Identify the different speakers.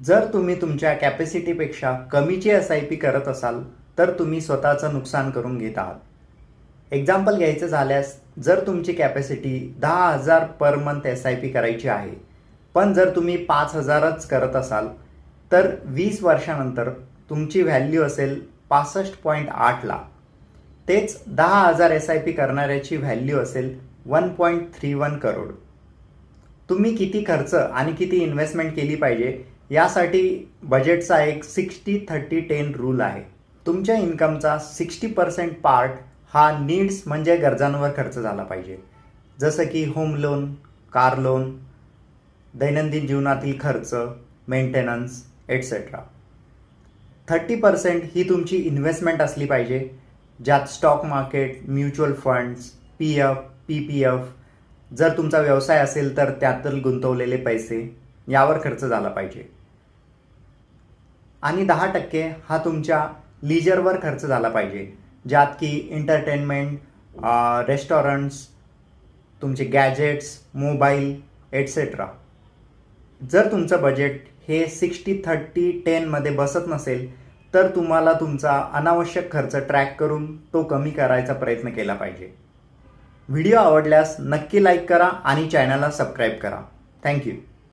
Speaker 1: जर तुम्ही तुमच्या कॅपॅसिटीपेक्षा कमीची एस आय पी करत असाल तर तुम्ही स्वतःचं नुकसान करून घेत आहात. एक्झाम्पल घ्यायचं झाल्यास जर तुमची कॅपॅसिटी दहा हजार per month S I P करायची आहे पण जर तुम्ही पाच हजारच करत असाल तर वीस वर्षानंतर तुमची व्हॅल्यू असेल पासष्ट पॉईंट आठ लाख. तेच दहा हजार एस आय पी करणाऱ्याची व्हॅल्यू असेल one point three one crore. तुम्ही किती खर्च आणि किती इन्व्हेस्टमेंट केली पाहिजे यासाठी बजेटचा एक सिक्स्टी थर्टी टेन रूल आहे. तुमच्या इन्कमचा सिक्स्टी पर्सेंट पार्ट हा नीड्स म्हणजे गरजांवर खर्च झाला पाहिजे. जसं की होम लोन कार लोन दैनंदिन जीवनातील खर्च मेंटेनन्स एट्सेट्रा थर्टी पर्सेंट ही तुमची इन्व्हेस्टमेंट असली पाहिजे ज्यात stock market mutual funds P F P P F जर तुमचा व्यवसाय असेल तर त्यातील गुंतवलेले पैसे यावर खर्च झाला पाहिजे. आणि दहा टक्के हा तुमच्या लिजरवर खर्च झाला पाहिजे. ज्यात की एंटरटेनमेंट रेस्टॉरंट्स तुमचे गॅजेट्स मोबाईल एट्सेट्रा जर तुमचं बजेट हे सिक्स्टी थर्टी टेनमध्ये बसत नसेल तर तुम्हाला तुमचा अनावश्यक खर्च ट्रॅक करून तो कमी करायचा प्रयत्न केला पाहिजे. व्हिडिओ आवडल्यास नक्की लाईक करा आणि चॅनलला सबस्क्राईब करा. थँक्यू